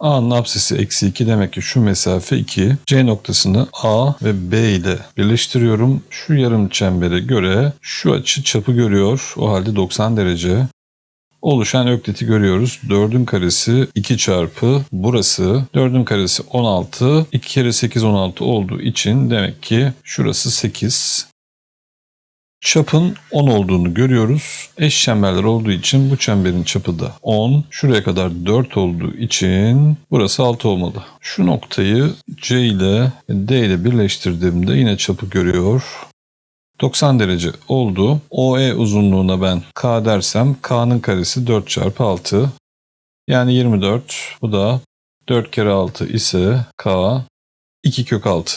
A'nın apsisi eksi 2 demek ki şu mesafe 2. C noktasını A ve B ile birleştiriyorum. Şu yarım çembere göre şu açı çapı görüyor. O halde 90 derece. Oluşan ökliti görüyoruz. 4'ün karesi 2 çarpı burası. 4'ün karesi 16. 2 kere 8 16 olduğu için demek ki şurası 8. Çapın 10 olduğunu görüyoruz. Eş çemberler olduğu için bu çemberin çapı da 10. Şuraya kadar 4 olduğu için burası 6 olmalı. Şu noktayı C ile D ile birleştirdiğimde yine çapı görüyor. 90 derece oldu. OE uzunluğuna ben K dersem K'nın karesi 4 çarpı 6. Yani 24. Bu da 4 kere 6 ise K 2 kök 6.